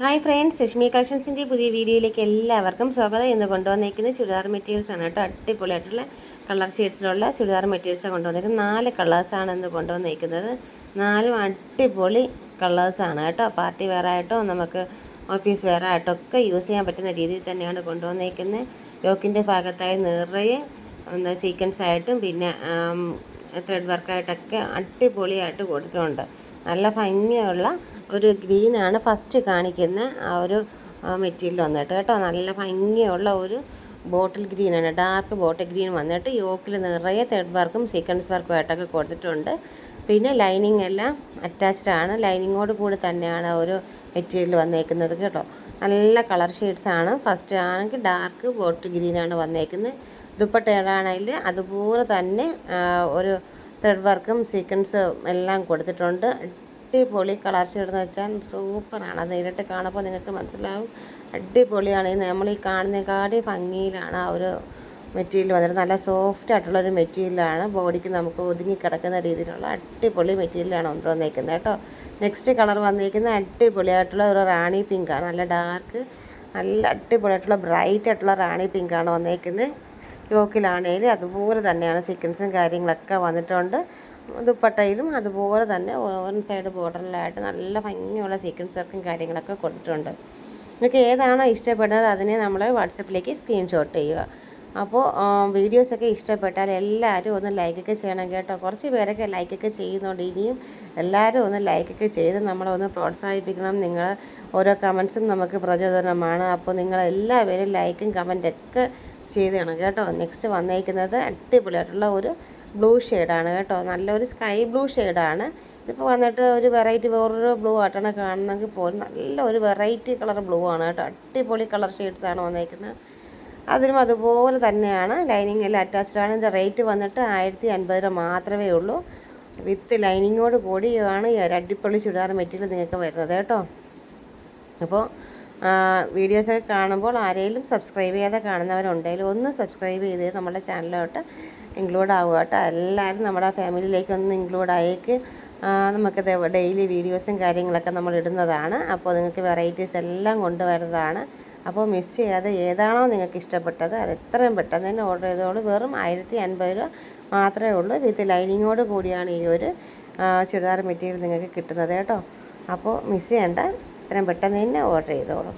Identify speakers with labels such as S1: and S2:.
S1: Hi friends Rashmi കളക്ഷൻസിന്റെ പുതിയ വീഡിയോയിലേക്ക് എല്ലാവർക്കും സ്വാഗതം. ഇന്ന് കൊണ്ടുവന്നേക്കുന്നത് ചുരിദാർ മെറ്റീരിയൽസ് ആണ് കേട്ടോ. അടിപൊളിയായിട്ടുള്ള കളർ ഷെയ്ഡ്സിലുള്ള ചുരിദാർ മെറ്റീരിയൽസാണ് കൊണ്ടുവന്നേക്കുന്നത്. നാല് കളേഴ്സാണ് ഇന്ന് കൊണ്ടുവന്നേക്കുന്നത്. നാലും അടിപൊളി കളേഴ്സാണ് കേട്ടോ. പാർട്ടി വെയർ ആയിട്ടോ നമുക്ക് ഓഫീസ് വെയർ ആയിട്ടോ ഒക്കെ യൂസ് ചെയ്യാൻ പറ്റുന്ന രീതിയിൽ തന്നെയാണ് കൊണ്ടുവന്നേക്കുന്നത്. യോക്കിന്റെ ഭാഗത്തായി നിറയെ എന്താ സീക്വൻസ് ആയിട്ടും പിന്നെ ത്രെഡ് വർക്കായിട്ടൊക്കെ അടിപൊളിയായിട്ട് കൊടുത്തിട്ടുണ്ട്. നല്ല ഭംഗിയുള്ള ഒരു ഗ്രീനാണ് ഫസ്റ്റ് കാണിക്കുന്ന ആ ഒരു മെറ്റീരിയൽ വന്നിട്ട് കേട്ടോ. നല്ല ഭംഗിയുള്ള ഒരു ബോട്ടിൽ ഗ്രീനാണ് ഡാർക്ക് ബോട്ടിൽ ഗ്രീൻ വന്നിട്ട് യോക്കിൽ നിറയെ തേർഡ് വർക്കും സീക്വൻസ് വർക്കും ആയിട്ടൊക്കെ കൊടുത്തിട്ടുണ്ട്. പിന്നെ ലൈനിങ് എല്ലാം അറ്റാച്ച്ഡ് ആണ്. ലൈനിങ്ങോട് കൂടി തന്നെയാണ് ഒരു മെറ്റീരിയൽ വന്നേക്കുന്നത് കേട്ടോ. നല്ല കളർ ഷെയ്ഡ്സ് ആണ്. ഫസ്റ്റ് ആണെങ്കിൽ ഡാർക്ക് ബോട്ടിൽ ഗ്രീനാണ് വന്നേക്കുന്നത്. ദുപ്പട്ടകളാണെങ്കിൽ അതുപോലെ തന്നെ ഒരു ത്രെഡ് വർക്കും സീക്വൻസും എല്ലാം കൊടുത്തിട്ടുണ്ട്. അടിപൊളി കളർ ഷെയ്ഡ് വെച്ചാൽ സൂപ്പറാണ് അത് നേരിട്ട് കാണുമ്പോൾ നിങ്ങൾക്ക് മനസ്സിലാവും. അടിപൊളിയാണ്. നമ്മൾ ഈ കാണുന്നേക്കാടി ഭംഗിയിലാണ് ആ ഒരു മെറ്റീരിയൽ വന്നിട്ട് നല്ല സോഫ്റ്റ് ആയിട്ടുള്ളൊരു മെറ്റീരിയലാണ് ബോഡിക്ക് നമുക്ക് ഒതുങ്ങി കിടക്കുന്ന രീതിയിലുള്ള അടിപൊളി മെറ്റീരിയലാണ് ഒന്ന് വന്നേക്കുന്നത് കേട്ടോ. നെക്സ്റ്റ് കളർ വന്നിരിക്കുന്നത് അടിപൊളിയായിട്ടുള്ള ഒരു റാണി പിങ്കാണ് നല്ല ഡാർക്ക് നല്ല അടിപൊളിയായിട്ടുള്ള ബ്രൈറ്റ് ആയിട്ടുള്ള റാണി പിങ്കാണ് വന്നേക്കുന്നത്. യോക്കിലാണേലും അതുപോലെ തന്നെയാണ് സീക്വൻസും കാര്യങ്ങളൊക്കെ വന്നിട്ടുണ്ട്. ദുപ്പട്ടയിലും അതുപോലെ തന്നെ ഓവൻ സൈഡ് ബോർഡറിലായിട്ട് നല്ല ഭംഗിയുള്ള സീക്വൻസ് വർക്കും കാര്യങ്ങളൊക്കെ കൊടുത്തിട്ടുണ്ട്. നിങ്ങൾക്ക് ഏതാണോ ഇഷ്ടപ്പെടുന്നത് അതിനെ നമ്മൾ വാട്സപ്പിലേക്ക് സ്ക്രീൻഷോട്ട് ചെയ്യുക. അപ്പോൾ വീഡിയോസൊക്കെ ഇഷ്ടപ്പെട്ടാൽ എല്ലാവരും ഒന്ന് ലൈക്കൊക്കെ ചെയ്യണം കേട്ടോ. കുറച്ച് പേരൊക്കെ ലൈക്കൊക്കെ ചെയ്യുന്നുണ്ട്. ഇനിയും എല്ലാവരും ഒന്ന് ലൈക്കൊക്കെ ചെയ്ത് നമ്മളെ ഒന്ന് പ്രോത്സാഹിപ്പിക്കണം. നിങ്ങൾ ഓരോ കമൻസും നമുക്ക് പ്രചോദനമാണ്. അപ്പോൾ നിങ്ങൾ എല്ലാവരും ലൈക്കും കമന്റൊക്കെ ചെയ്തതാണ് കേട്ടോ. നെക്സ്റ്റ് വന്നേക്കുന്നത് അടിപൊളിയായിട്ടുള്ള ഒരു ബ്ലൂ ഷെയ്ഡാണ് കേട്ടോ. നല്ലൊരു സ്കൈ ബ്ലൂ ഷെയ്ഡാണ് ഇതിപ്പോൾ വന്നിട്ട് ഒരു വെറൈറ്റി വേറൊരു ബ്ലൂ ആയിട്ടാണ് കാണുന്നെങ്കിൽ പോലും നല്ല ഒരു വെറൈറ്റി കളർ ബ്ലൂ ആണ് കേട്ടോ. അടിപൊളി കളർ ഷെയ്ഡ്സാണ് വന്നേക്കുന്നത്. അതിനും അതുപോലെ തന്നെയാണ് ലൈനിങ് എല്ലാം അറ്റാച്ച്ഡ് ആണ്. ഇതിന്റെ റേറ്റ് വന്നിട്ട് ആയിരത്തി അൻപത് രൂപ മാത്രമേ ഉള്ളൂ. വിത്ത് ലൈനിങ്ങോട് കൂടിയാണ് ഈ ഒരു അടിപൊളി ചുരിദാർ മെറ്റീരിയൽ നിങ്ങൾക്ക് വരുന്നത് കേട്ടോ. അപ്പോൾ വീഡിയോസൊക്കെ കാണുമ്പോൾ ആരെങ്കിലും സബ്സ്ക്രൈബ് ചെയ്യാതെ കാണുന്നവരുണ്ടെങ്കിൽ ഒന്ന് സബ്സ്ക്രൈബ് ചെയ്ത് നമ്മുടെ ചാനലിലോട്ട് ഇൻക്ലൂഡ് ആവുക കേട്ടോ. എല്ലാവരും നമ്മുടെ ഫാമിലിയിലേക്ക് ഒന്ന് ഇൻക്ലൂഡ് ആയേക്ക്. നമുക്ക് ഡെയിലി വീഡിയോസും കാര്യങ്ങളൊക്കെ നമ്മൾ ഇടുന്നതാണ്. അപ്പോൾ നിങ്ങൾക്ക് വെറൈറ്റീസ് എല്ലാം കൊണ്ടുവരുന്നതാണ്. അപ്പോൾ മിസ് ചെയ്യാതെ ഏതാണോ നിങ്ങൾക്ക് ഇഷ്ടപ്പെട്ടത് അത് എത്രയും പെട്ടെന്ന് തന്നെ ഓർഡർ ചെയ്തോളൂ. വെറും ആയിരത്തി അൻപത് രൂപ മാത്രമേ ഉള്ളൂ. വിത്ത് ലൈനിങ്ങോട് കൂടിയാണ് ഈ ഒരു ചുരിദാർ മെറ്റീരിയൽ നിങ്ങൾക്ക് കിട്ടുന്നത് കേട്ടോ. അപ്പോൾ മിസ് ചെയ്യണ്ട. എത്രയും പെട്ടെന്ന് തന്നെ ഓർഡർ ചെയ്തോളൂ.